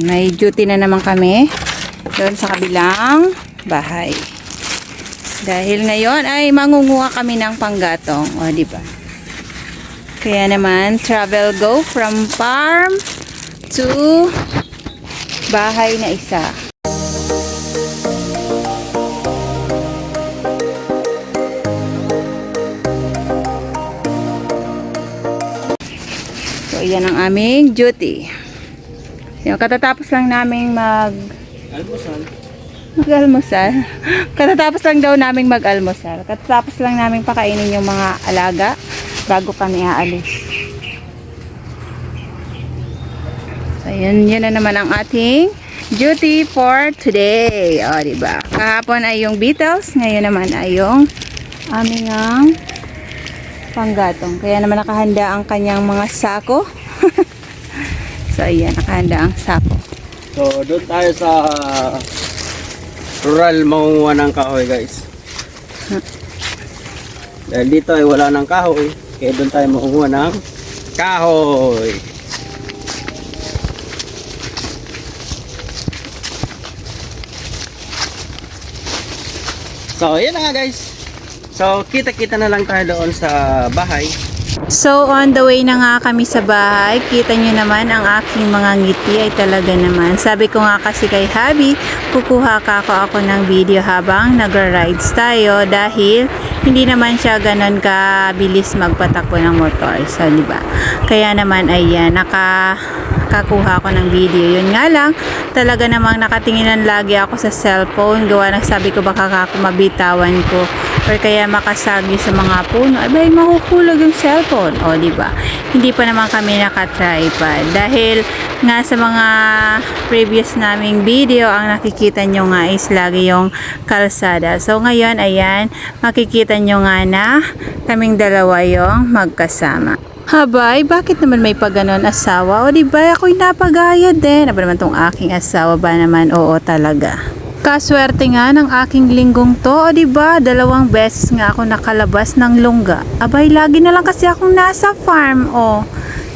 May duty na naman kami doon sa kabilang bahay. Dahil ngayon ay mangunguha kami ng panggatong. O, di ba? Kaya naman, travel go from farm to bahay na isa. So, yan ang aming duty. Yung katatapos lang naming mag Almusal. mag-almusal. Katatapos lang daw naming mag-almusal. Katatapos lang naming pakainin yung mga alaga bago kami aalis. So, yun, yun na naman ang ating duty for today. O, diba? Kahapon ay yung Beatles, ngayon naman ay yung aming ang panggatong. Kaya naman nakahanda ang kanyang mga sako. so, ayan, nakahanda ang sako. So, doon tayo sa rural mangunguha ng kahoy, guys. Dahil dito ay wala ng kahoy, kaya doon tayo mangunguha ng kahoy. So, yan na nga guys. So, kita-kita na lang tayo doon sa bahay. So, on the way na nga kami sa bahay, kita nyo naman ang aking mga ngiti ay talaga naman. Sabi ko nga kasi kay Habi, kukuha ka ako ako ng video habang nagra-rides tayo dahil hindi naman siya ganun kabilis magpatakbo ng motor. So, di ba? Kaya naman, ayan, naka kakuha ako ng video. Yun nga lang, talaga namang nakatinginan lagi ako sa cellphone. Gawa ng sabi ko baka mabitawan ko or kaya makasagi sa mga puno. Abay, mahuhulog yung cellphone. O, di ba? Hindi pa naman kami naka-tripod. Dahil nga sa mga previous naming video, ang nakikita nyo nga is lagi yung kalsada. So, ngayon, ayan, makikita nyo nga na kaming dalawa yung magkasama. Habay, bakit naman may paganon asawa? O di ba ako'y napagaya din. Aba naman tong aking asawa ba naman? Oo talaga. Kaswerte nga ng aking linggong to, o di ba? Dalawang beses nga ako nakalabas ng lungga. Abay, lagi na lang kasi akong nasa farm, o.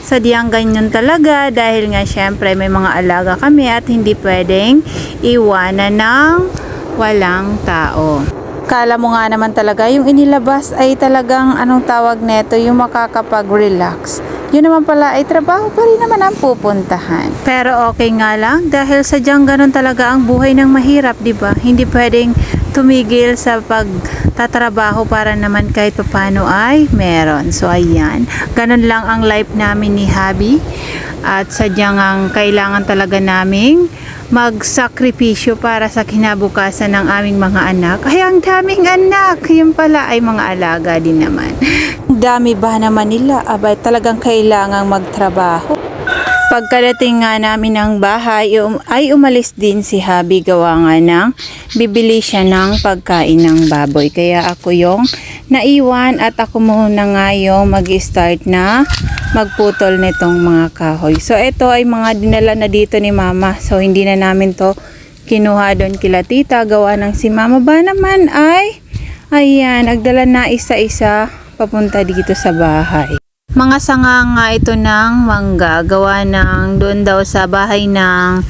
Sadyang ganyan talaga dahil nga syempre may mga alaga kami at hindi pwedeng iwanan ng walang tao. Kala mo nga naman talaga, yung inilabas ay talagang anong tawag neto, yung makakapag-relax. Yun naman pala ay trabaho pa rin naman ang pupuntahan. Pero okay nga lang dahil sadyang ganun talaga ang buhay ng mahirap, di ba? Hindi pwedeng tumigil sa pagtatrabaho para naman kahit papano ay meron. So ayan, ganun lang ang life namin ni Habi. At sadyang ang kailangan talaga naming magsakripisyo para sa kinabukasan ng aming mga anak. Ay, ang daming anak! Yung pala ay mga alaga din naman. Dami ba naman nila? Aba, talagang kailangang magtrabaho. Pagkadating nga namin ng bahay, um, ay umalis din si Habi gawa nga ng bibili siya ng pagkain ng baboy. Kaya ako yung naiwan at ako muna nga yung mag-start na magputol nitong mga kahoy. So ito ay mga dinala na dito ni mama. So hindi na namin to kinuha doon kila tita. Gawa ng si mama ba naman ay ayan, nagdala na isa-isa papunta dito sa bahay. Mga sanga nga ito ng mangga, gawa ng doon daw sa bahay ng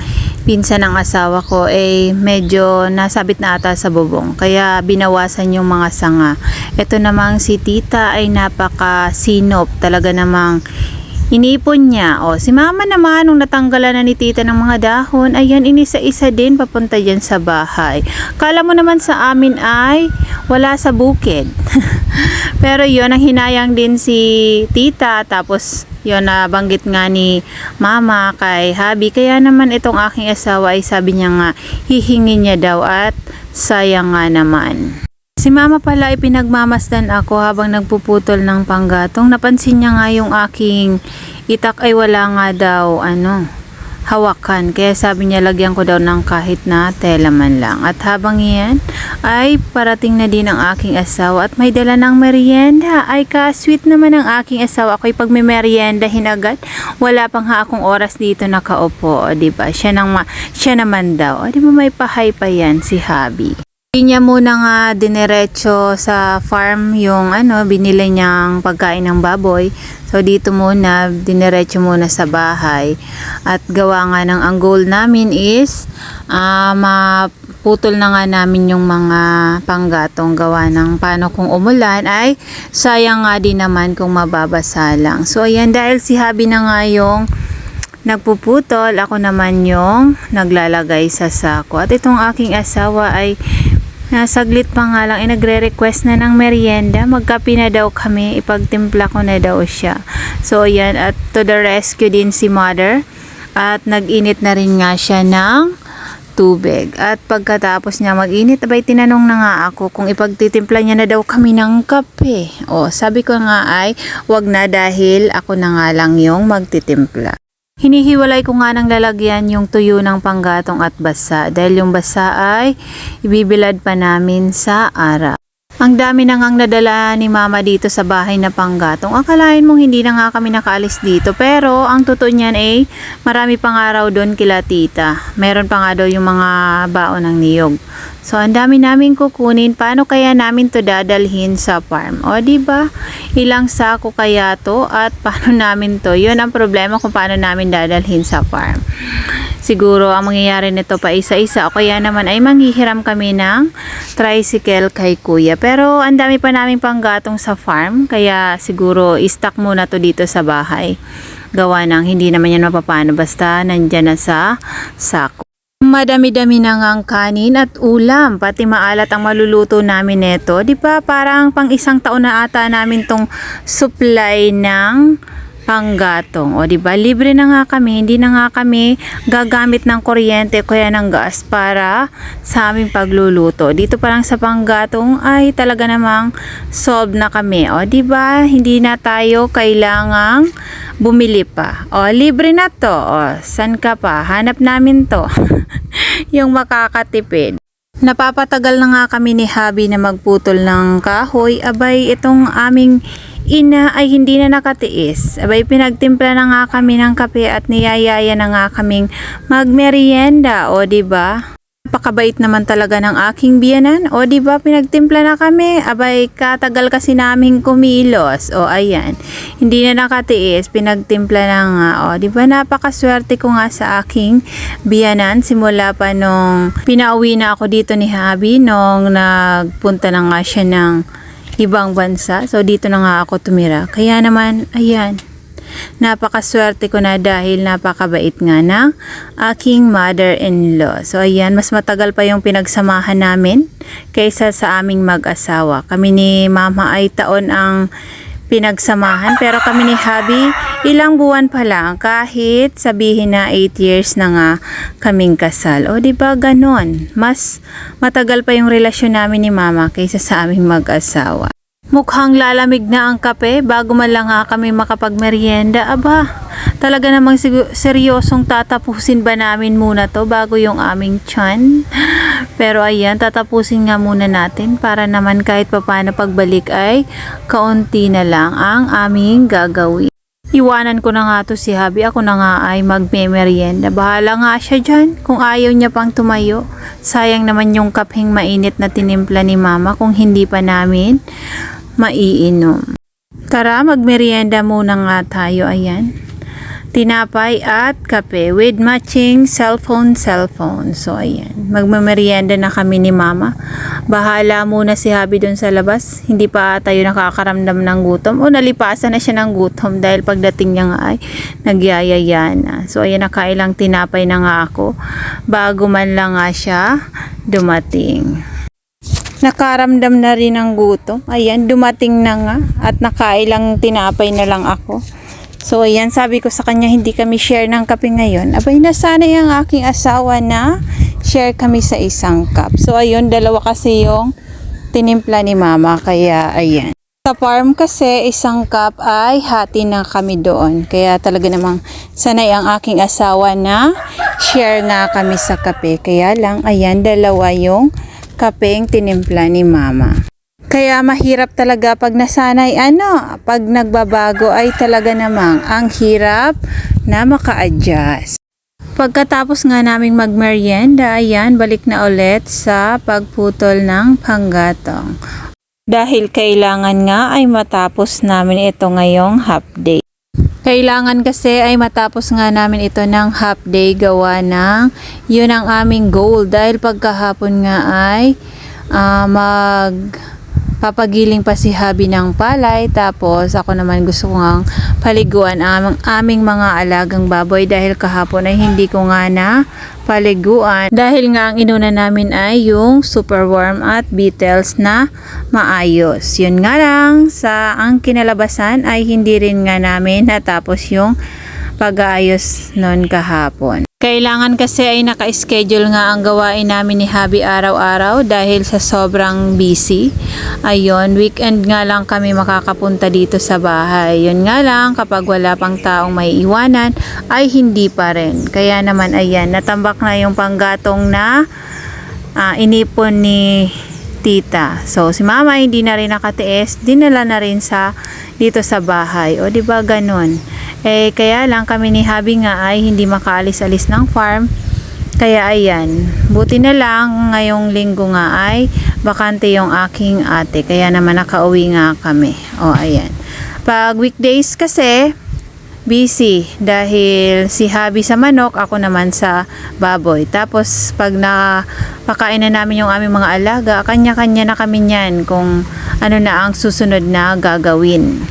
pinsan ng asawa ko eh medyo nasabit na ata sa bubong kaya binawasan yung mga sanga ito namang si tita ay napaka sinop talaga namang Inipon niya. O, si mama naman, nung natanggalan na ni tita ng mga dahon, ayan, inisa-isa din papunta dyan sa bahay. Kala mo naman sa amin ay wala sa bukid. Pero yon ang hinayang din si tita, tapos yon na banggit nga ni mama kay Habi. Kaya naman itong aking asawa ay sabi niya nga, hihingi niya daw at sayang nga naman. Si mama pala ay pinagmamasdan ako habang nagpuputol ng panggatong. Napansin niya nga yung aking itak ay wala nga daw ano, hawakan. Kaya sabi niya lagyan ko daw ng kahit na tela man lang. At habang iyan ay parating na din ang aking asawa at may dala ng merienda. Ay ka-sweet naman ang aking asawa. Ako'y pag may merienda hinagad, wala pang ha akong oras dito nakaupo. O, diba? Siya, nang ma- siya naman daw. O, di ba may pahay pa yan si Habi. Hindi niya muna nga diniretso sa farm yung ano, binili niyang pagkain ng baboy. So dito muna, diniretso muna sa bahay. At gawa nga ng ang goal namin is ah, maputol na nga namin yung mga panggatong gawa ng paano kung umulan ay sayang nga din naman kung mababasa lang. So ayan, dahil si Habi na nga yung nagpuputol, ako naman yung naglalagay sa sako. At itong aking asawa ay nasaglit pa nga lang, ay nagre-request na ng merienda. Magkape na daw kami, ipagtimpla ko na daw siya. So, yan, at to the rescue din si mother. At nag-init na rin nga siya ng tubig. At pagkatapos niya mag-init, abay tinanong na nga ako kung ipagtitimpla niya na daw kami ng kape. O, sabi ko nga ay, wag na dahil ako na nga lang yung magtitimpla. Hinihiwalay ko nga ng lalagyan yung tuyo ng panggatong at basa dahil yung basa ay ibibilad pa namin sa araw. Ang dami na ngang nadala ni mama dito sa bahay na panggatong. Akalain mong hindi na nga kami nakaalis dito. Pero ang totoo niyan ay marami pang araw doon kila tita. Meron pa nga daw yung mga baon ng niyog. So ang dami namin kukunin. Paano kaya namin to dadalhin sa farm? O di ba? Ilang sako kaya to at paano namin to? Yun ang problema kung paano namin dadalhin sa farm. Siguro ang mangyayari nito pa isa-isa o kaya naman ay manghihiram kami ng tricycle kay kuya. Pero ang dami pa namin panggatong sa farm kaya siguro i-stock muna to dito sa bahay. Gawa ng hindi naman yan mapapano basta nandyan na sa sako. Madami-dami na ngang kanin at ulam, pati maalat ang maluluto namin neto. Di ba parang pang isang taon na ata namin tong supply ng panggatong. O di ba libre na nga kami, hindi na nga kami gagamit ng kuryente kaya ng gas para sa aming pagluluto. Dito pa lang sa panggatong ay talaga namang solve na kami. O di ba hindi na tayo kailangang bumili pa. O libre na to. O san ka pa? Hanap namin to. yung makakatipid. Napapatagal na nga kami ni Habi na magputol ng kahoy. Abay, itong aming ina ay hindi na nakatiis. Abay, pinagtimpla na nga kami ng kape at niyayaya na nga kaming magmerienda. O, di ba? Napakabait naman talaga ng aking biyanan. O, di ba pinagtimpla na kami? Abay, katagal kasi naming kumilos. O, ayan. Hindi na nakatiis. Pinagtimpla na nga. O, ba napakaswerte ko nga sa aking biyanan. Simula pa nung pinauwi na ako dito ni Habi nung nagpunta na nga siya ng ibang bansa. So, dito na nga ako tumira. Kaya naman, ayan, napakaswerte ko na dahil napakabait nga ng aking mother-in-law. So, ayan, mas matagal pa yung pinagsamahan namin kaysa sa aming mag-asawa. Kami ni mama ay taon ang pinagsamahan pero kami ni Habi ilang buwan pa lang kahit sabihin na 8 years na nga kaming kasal. O di ba ganon? Mas matagal pa yung relasyon namin ni mama kaysa sa aming mag-asawa. Mukhang lalamig na ang kape bago man lang nga kami makapagmerienda. Aba, talaga namang seryosong tatapusin ba namin muna to bago yung aming chan? Pero ayan, tatapusin nga muna natin para naman kahit papano pagbalik ay kaunti na lang ang aming gagawin. Iwanan ko na nga to si Habi. Ako na nga ay magme-merienda. Bahala nga siya dyan kung ayaw niya pang tumayo. Sayang naman yung kapeng mainit na tinimpla ni mama kung hindi pa namin maiinom. Tara, magmerienda muna nga tayo. Ayan. Tinapay at kape with matching cellphone cellphone. So, ayan. Magmamerienda na kami ni mama. Bahala muna si Habi doon sa labas. Hindi pa tayo nakakaramdam ng gutom. O nalipasan na siya ng gutom dahil pagdating niya nga ay nagyayaya na. So, ayan, nakailang tinapay na nga ako bago man lang nga siya dumating. Nakaramdam na rin ng gutom. Ayan, dumating na nga at nakailang tinapay na lang ako. So, ayan, sabi ko sa kanya, hindi kami share ng kape ngayon. Abay, nasanay ang aking asawa na share kami sa isang cup. So, ayun, dalawa kasi yung tinimpla ni mama. Kaya, ayan. Sa farm kasi, isang cup ay hati na kami doon. Kaya talaga namang sanay ang aking asawa na share nga kami sa kape. Kaya lang, ayan, dalawa yung kapeng tinimpla ni mama. Kaya mahirap talaga pag nasanay ano, pag nagbabago ay talaga namang ang hirap na maka-adjust. Pagkatapos nga naming magmerienda, ayan, balik na ulit sa pagputol ng panggatong. Dahil kailangan nga ay matapos namin ito ngayong half day. Kailangan kasi ay matapos nga namin ito ng half day gawa ng yun ang aming goal. Dahil pagkahapon nga ay ah, mag papagiling pa si Habi ng palay tapos ako naman gusto ko ngang paliguan ang aming mga alagang baboy dahil kahapon ay hindi ko nga na paliguan. Dahil nga ang inuna namin ay yung super warm at beetles na maayos. Yun nga lang sa ang kinalabasan ay hindi rin nga namin natapos yung pag-aayos noon kahapon kailangan kasi ay naka-schedule nga ang gawain namin ni Habi araw-araw dahil sa sobrang busy. Ayun, weekend nga lang kami makakapunta dito sa bahay. Yun nga lang, kapag wala pang taong may iwanan, ay hindi pa rin. Kaya naman, ayan, natambak na yung panggatong na ah, inipon ni tita. So, si mama hindi na rin nakatiis, dinala na rin sa dito sa bahay. O, di ba ganun? Eh, kaya lang kami ni Habi nga ay hindi makaalis-alis ng farm. Kaya ayan, buti na lang ngayong linggo nga ay bakante yung aking ate. Kaya naman nakauwi nga kami. O, ayan. Pag weekdays kasi, busy dahil si Habi sa manok, ako naman sa baboy. Tapos pag napakain na namin yung aming mga alaga, kanya-kanya na kami niyan kung ano na ang susunod na gagawin.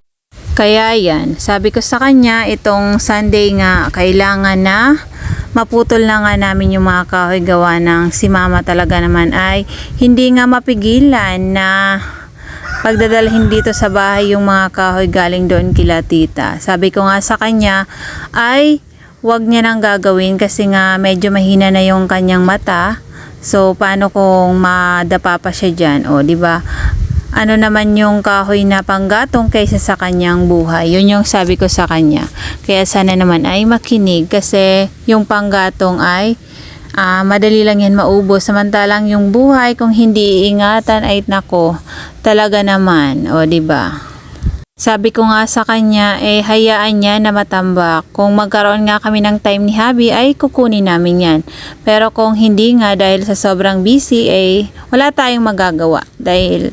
Kaya yan, sabi ko sa kanya, itong Sunday nga, kailangan na maputol na nga namin yung mga kahoy gawa ng si mama talaga naman ay hindi nga mapigilan na pagdadalhin dito sa bahay yung mga kahoy galing doon kila tita. Sabi ko nga sa kanya ay wag niya nang gagawin kasi nga medyo mahina na yung kanyang mata. So paano kung madapa pa siya diyan? O di ba? Ano naman yung kahoy na panggatong kaysa sa kanyang buhay? Yun yung sabi ko sa kanya. Kaya sana naman ay makinig kasi yung panggatong ay Ah, madali lang yan maubos. Samantalang yung buhay, kung hindi iingatan, ay nako, talaga naman. O, ba? Sabi ko nga sa kanya, eh, hayaan niya na matambak. Kung magkaroon nga kami ng time ni Habi, ay kukunin namin yan. Pero kung hindi nga, dahil sa sobrang busy, eh, wala tayong magagawa. Dahil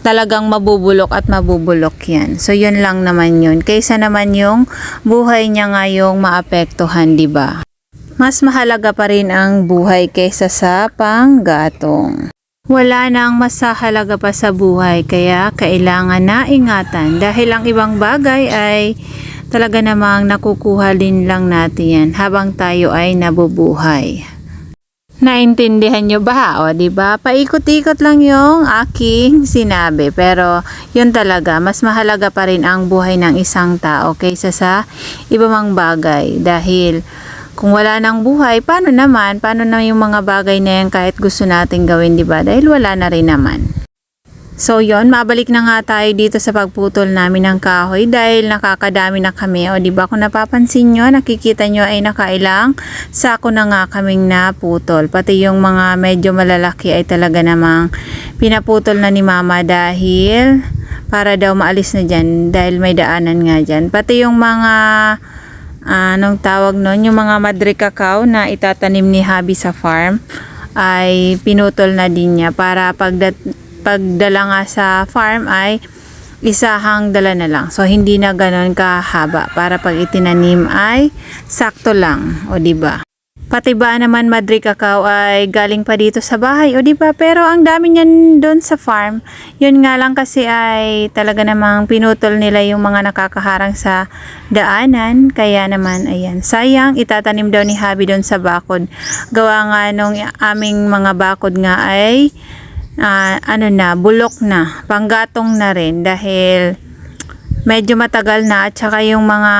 talagang mabubulok at mabubulok yan. So, yun lang naman yun. Kaysa naman yung buhay niya nga yung maapektuhan, di ba? Mas mahalaga pa rin ang buhay kaysa sa panggatong. Wala nang mas halaga pa sa buhay kaya kailangan na ingatan dahil ang ibang bagay ay talaga namang nakukuha din lang natin yan habang tayo ay nabubuhay. Naintindihan nyo ba? O, ba? Paikot-ikot lang yung aking sinabi. Pero, yun talaga, mas mahalaga pa rin ang buhay ng isang tao kaysa sa iba mang bagay. Dahil, kung wala nang buhay, paano naman? Paano na yung mga bagay na yan kahit gusto nating gawin, di ba? Dahil wala na rin naman. So yon, mabalik na nga tayo dito sa pagputol namin ng kahoy dahil nakakadami na kami. O di ba kung napapansin nyo, nakikita nyo ay nakailang sako na nga kaming naputol. Pati yung mga medyo malalaki ay talaga namang pinaputol na ni mama dahil para daw maalis na dyan dahil may daanan nga dyan. Pati yung mga anong tawag nun, yung mga madre cacao na itatanim ni Habi sa farm ay pinutol na din niya para pagdat pagdala nga sa farm ay isahang dala na lang. So hindi na ganoon kahaba para pag itinanim ay sakto lang, o di ba? Pati ba naman Madre Cacao ay galing pa dito sa bahay, o di ba? Pero ang dami niyan doon sa farm. Yun nga lang kasi ay talaga namang pinutol nila yung mga nakakaharang sa daanan. Kaya naman, ayan. Sayang, itatanim daw ni Habi doon sa bakod. Gawa nga nung aming mga bakod nga ay ah, ano na, bulok na, panggatong na rin dahil medyo matagal na at saka yung mga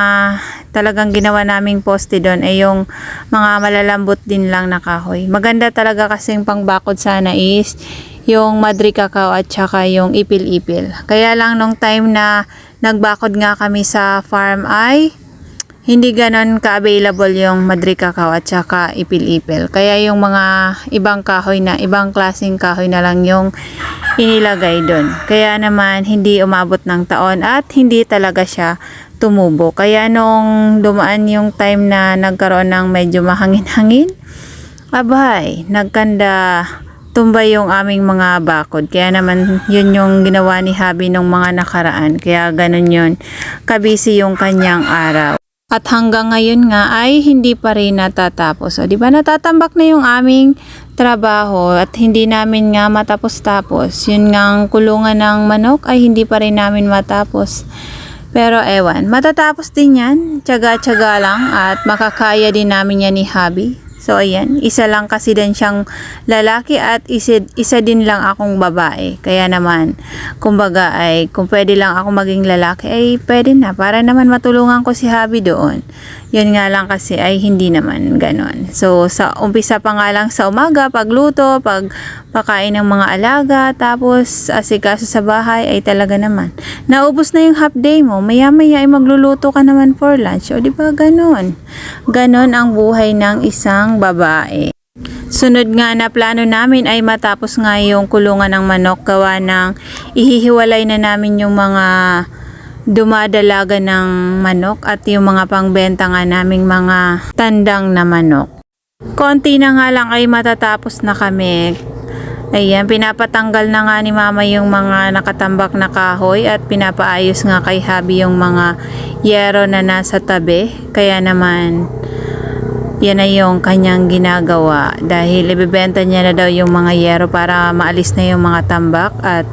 talagang ginawa naming poste doon ay yung mga malalambot din lang na kahoy. Maganda talaga kasi yung pangbakod sana is yung madri cacao at saka yung ipil-ipil. Kaya lang nung time na nagbakod nga kami sa farm ay hindi ganon ka-available yung madri cacao at saka ipil-ipil. Kaya yung mga ibang kahoy na, ibang klaseng kahoy na lang yung inilagay doon. Kaya naman hindi umabot ng taon at hindi talaga siya tumubo. Kaya nung dumaan yung time na nagkaroon ng medyo mahangin-hangin, abay, nagkanda tumba yung aming mga bakod. Kaya naman yun yung ginawa ni Habi nung mga nakaraan. Kaya ganun yun. Kabisi yung kanyang araw. At hanggang ngayon nga ay hindi pa rin natatapos. O, di ba natatambak na yung aming trabaho at hindi namin nga matapos-tapos. Yun nga ang kulungan ng manok ay hindi pa rin namin matapos. Pero ewan, matatapos din yan. Tsaga-tsaga lang at makakaya din namin yan ni Habi. So ayan, isa lang kasi din siyang lalaki at isa, isa din lang akong babae. Kaya naman, kumbaga ay kung pwede lang ako maging lalaki ay pwede na para naman matulungan ko si Habi doon. Yun nga lang kasi ay hindi naman ganon. So sa umpisa pa nga lang sa umaga, pagluto, pag pakain ng mga alaga, tapos asikaso sa bahay ay talaga naman. Naubos na yung half day mo, maya maya ay magluluto ka naman for lunch. O di ba ganon? Ganon ang buhay ng isang babae. Sunod nga na plano namin ay matapos nga yung kulungan ng manok gawa ng ihihiwalay na namin yung mga dumadalaga ng manok at yung mga pangbenta nga naming mga tandang na manok. Konti na nga lang ay matatapos na kami. Ayan, pinapatanggal na nga ni mama yung mga nakatambak na kahoy at pinapaayos nga kay Habi yung mga yero na nasa tabi. Kaya naman, yan na yung kanyang ginagawa dahil ibebenta niya na daw yung mga yero para maalis na yung mga tambak at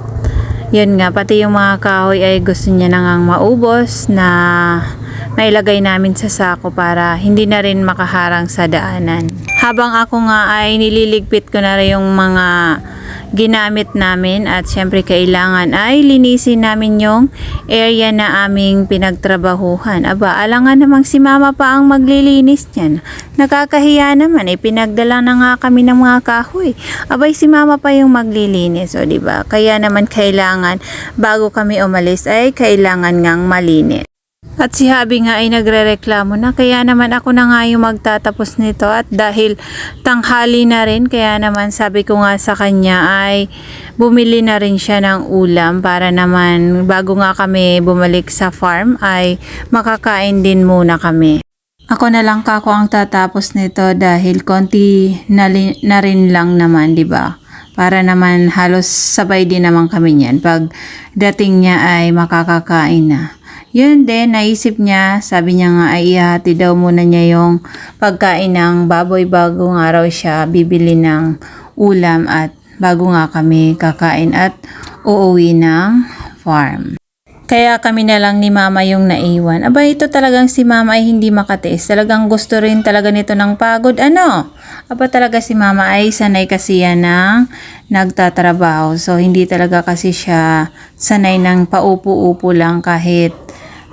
yun nga, pati yung mga kahoy ay gusto niya na ngang maubos na mailagay namin sa sako para hindi na rin makaharang sa daanan. Habang ako nga ay nililigpit ko na rin yung mga ginamit namin at syempre kailangan ay linisin namin yung area na aming pinagtrabahuhan. Aba, alangan namang si mama pa ang maglilinis niyan. Nakakahiya naman, eh, na nga kami ng mga kahoy. Abay, si mama pa yung maglilinis, o ba? Kaya naman kailangan, bago kami umalis, ay kailangan ngang malinis. At si Habi nga ay nagrereklamo na kaya naman ako na nga yung magtatapos nito at dahil tanghali na rin kaya naman sabi ko nga sa kanya ay bumili na rin siya ng ulam para naman bago nga kami bumalik sa farm ay makakain din muna kami. Ako na lang kako ang tatapos nito dahil konti na, na rin lang naman, di ba? Para naman halos sabay din naman kami niyan pag dating niya ay makakakain na. Yun din, naisip niya, sabi niya nga ay ihati daw muna niya yung pagkain ng baboy bago nga raw siya bibili ng ulam at bago nga kami kakain at uuwi ng farm. Kaya kami na lang ni mama yung naiwan. Aba, ito talagang si mama ay hindi makatiis. Talagang gusto rin talaga nito ng pagod. Ano? Aba talaga si mama ay sanay kasi yan ng nagtatrabaho. So, hindi talaga kasi siya sanay ng paupo-upo lang kahit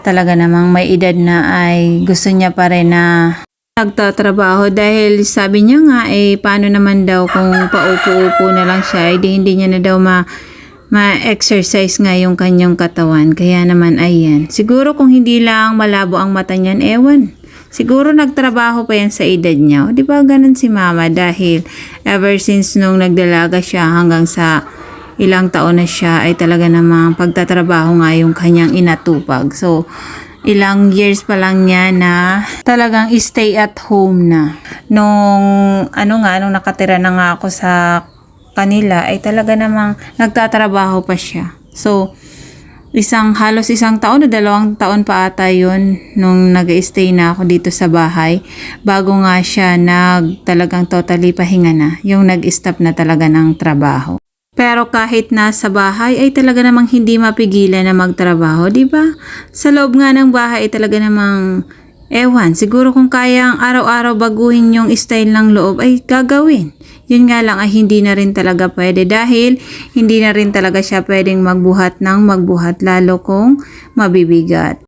talaga namang may edad na ay gusto niya pa rin na nagtatrabaho dahil sabi niya nga eh paano naman daw kung paupo-upo na lang siya? Eh di hindi niya na daw ma ma-exercise nga yung kanyang katawan. Kaya naman ayan. Siguro kung hindi lang malabo ang mata niyan ewan. Siguro nagtrabaho pa yan sa edad niya. Di ba ganun si mama? Dahil ever since nung nagdalaga siya hanggang sa ilang taon na siya ay talaga namang pagtatrabaho nga yung kanyang inatupag. So, ilang years pa lang niya na talagang stay at home na. Nung ano nga, nung nakatira na nga ako sa kanila ay talaga namang nagtatrabaho pa siya. So, isang halos isang taon o dalawang taon pa ata yun nung nag stay na ako dito sa bahay bago nga siya nag talagang totally pahinga na yung nag-stop na talaga ng trabaho. Pero kahit nasa bahay ay talaga namang hindi mapigilan na magtrabaho, di ba? Sa loob nga ng bahay ay talaga namang ewan, siguro kung kayang araw-araw baguhin yung style ng loob ay gagawin. Yun nga lang ay hindi na rin talaga pwede dahil hindi na rin talaga siya pwedeng magbuhat ng magbuhat lalo kung mabibigat.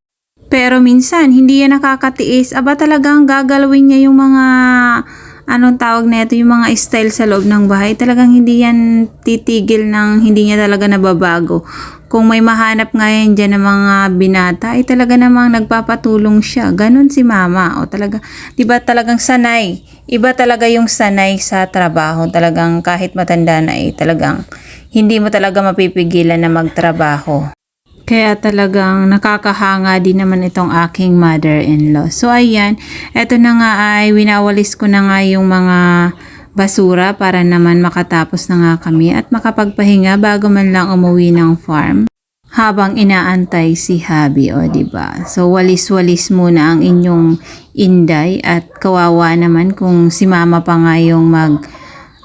Pero minsan, hindi yan nakakatiis. Aba talagang gagalawin niya yung mga anong tawag na ito, yung mga style sa loob ng bahay, talagang hindi yan titigil ng hindi niya talaga nababago. Kung may mahanap nga yan dyan ng mga binata, ay talaga namang nagpapatulong siya. Ganon si mama. O talaga, di ba talagang sanay. Iba talaga yung sanay sa trabaho. Talagang kahit matanda na ay talagang hindi mo talaga mapipigilan na magtrabaho. Kaya talagang nakakahanga din naman itong aking mother-in-law. So ayan, eto na nga ay winawalis ko na nga yung mga basura para naman makatapos na nga kami at makapagpahinga bago man lang umuwi ng farm habang inaantay si Habi, o ba? So walis-walis muna ang inyong inday at kawawa naman kung si mama pa nga yung mag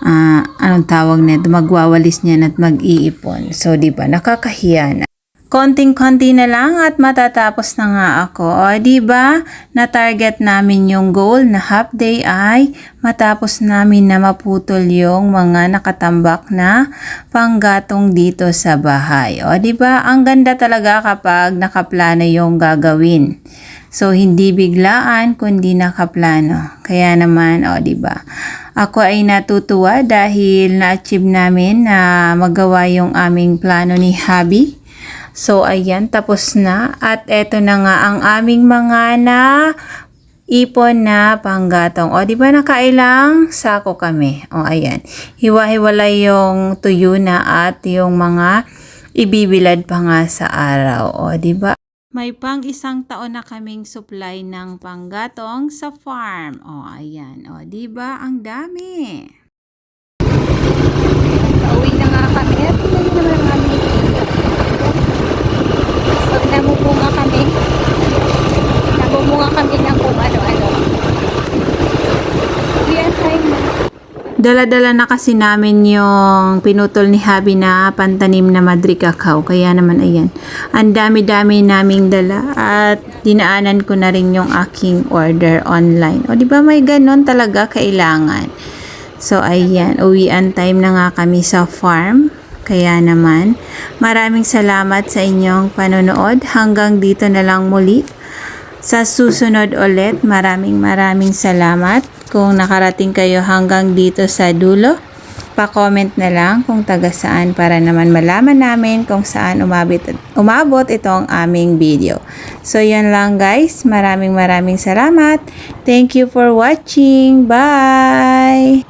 ah, anong tawag nito, magwawalis niyan at mag-iipon. So di ba, nakakahiya na. Konting-konti na lang at matatapos na nga ako. O, di ba? Na-target namin yung goal na half day ay matapos namin na maputol yung mga nakatambak na panggatong dito sa bahay. O, di ba? Ang ganda talaga kapag nakaplano yung gagawin. So, hindi biglaan, kundi nakaplano. Kaya naman, o, di ba? Ako ay natutuwa dahil na-achieve namin na magawa yung aming plano ni Habi. So, ayan, tapos na. At eto na nga ang aming mga na ipon na panggatong. O, di ba nakailang sako kami? O, ayan. Hiwa-hiwalay yung tuyo na at yung mga ibibilad pa nga sa araw. O, di ba? May pang isang taon na kaming supply ng panggatong sa farm. O, ayan. O, di ba? Ang dami. Pauwi na nga kami. At tingnan nyo naman ang aming So, namumunga kami. Namumunga kami ng kung ano-ano. Yan time. Dala-dala na kasi namin yung pinutol ni Habi na pantanim na Madri Cacao. Kaya naman ayan, ang dami-dami naming dala at dinaanan ko na rin yung aking order online. O di ba may ganon talaga kailangan. So ayan, uwian time na nga kami sa farm. Kaya naman, maraming salamat sa inyong panonood. Hanggang dito na lang muli. Sa susunod ulit, maraming maraming salamat. Kung nakarating kayo hanggang dito sa dulo, pa-comment na lang kung taga saan para naman malaman namin kung saan umabot, umabot itong aming video. So, yan lang guys. Maraming maraming salamat. Thank you for watching. Bye!